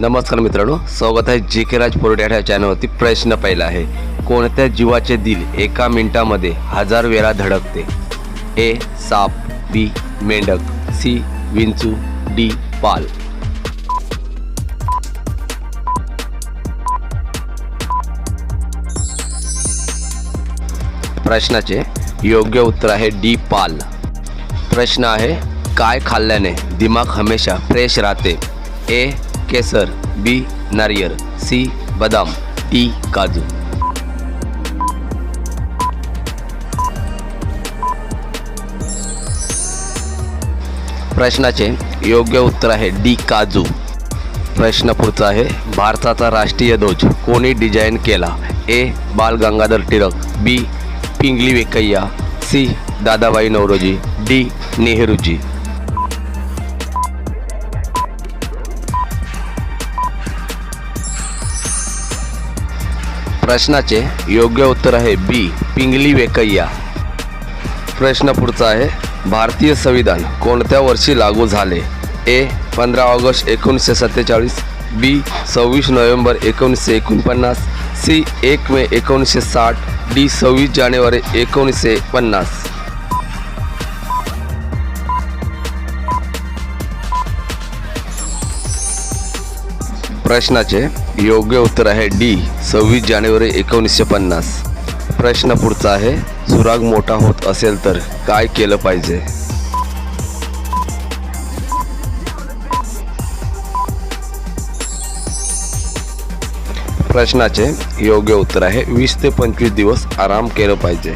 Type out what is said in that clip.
नमस्कार मित्रांनो स्वागत आहे जी के राज पोरड्या ह्या चॅनलवरती प्रश्न पहिला आहे. कोणत्या जीवाचे दिल एका मिनिटामध्ये हजार वेळा धडकते? ए साप बी मेंढक सी विंचू डी पाल. प्रश्नाचे योग्य उत्तर आहे डी पाल. प्रश्न आहे काय खाल्ल्याने दिमाग हमेशा फ्रेश राहते? ए केसर बी नारियल सी बदाम डी काजू. प्रश्नाचे योग्य उत्तर आहे डी काजू. प्रश्न पुढचा आहे भारताचा राष्ट्रीय ध्वज कोणी डिझाईन केला? A Bal Gangadhar Tilak B Pingali Venkayya C Dadabhai Naoroji D Nehruji. प्रश्नाचे योग्य उत्तर आहे बी पिंगली वेकय्या. प्रश्न पुढचा आहे भारतीय संविधान कोणत्या वर्षी लागू झाले? ए पंधरा ऑगस्ट एकोणीसशे सत्तेचाळीस बी सव्वीस नोव्हेंबर एकोणीसशे एकोणपन्नास सी एक मे एकोणीसशे साठ डी सव्वीस जानेवारी एकोणीसशे पन्नास. प्रश्नाचे योग्य उत्तर आहे डी सव्वीस जानेवारी एकोणीसशे पन्नास. प्रश्न पुढचा आहे सुराग मोठा होत असेल तर काय केलं पाहिजे? प्रश्नाचे योग्य उत्तर आहे वीस ते पंचवीस दिवस आराम केलं पाहिजे.